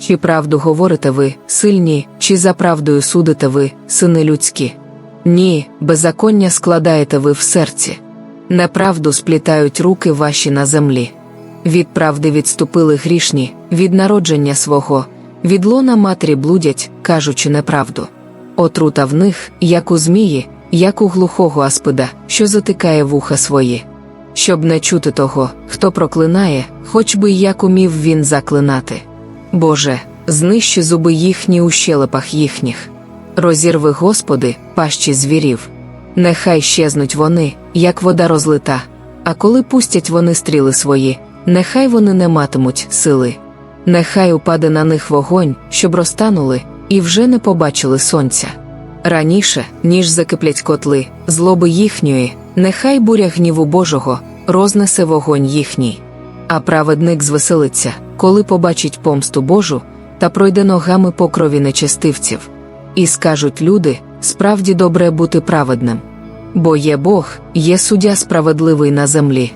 Чи правду говорите ви, сильні, чи за правдою судите ви, сини людські? Ні, беззаконня складаєте ви в серці. Неправду сплітають руки ваші на землі. Від правди відступили грішні, від народження свого, від лона матері блудять, кажучи неправду. Отрута в них, як у змії, як у глухого аспида, що затикає вуха свої. Щоб не чути того, хто проклинає, хоч би як умів він заклинати. Боже, знищи зуби їхні у щелепах їхніх. Розірви, Господи, пащі звірів. Нехай щезнуть вони, як вода розлита, а коли пустять вони стріли свої, нехай вони не матимуть сили. Нехай упаде на них вогонь, щоб розтанули, і вже не побачили сонця. Раніше, ніж закиплять котли, злоби їхньої, нехай буря гніву Божого рознесе вогонь їхній. А праведник звеселиться, коли побачить помсту Божу та пройде ногами по крові нечестивців. І скажуть люди: справді добре бути праведним. Бо є Бог, є суддя справедливий на землі.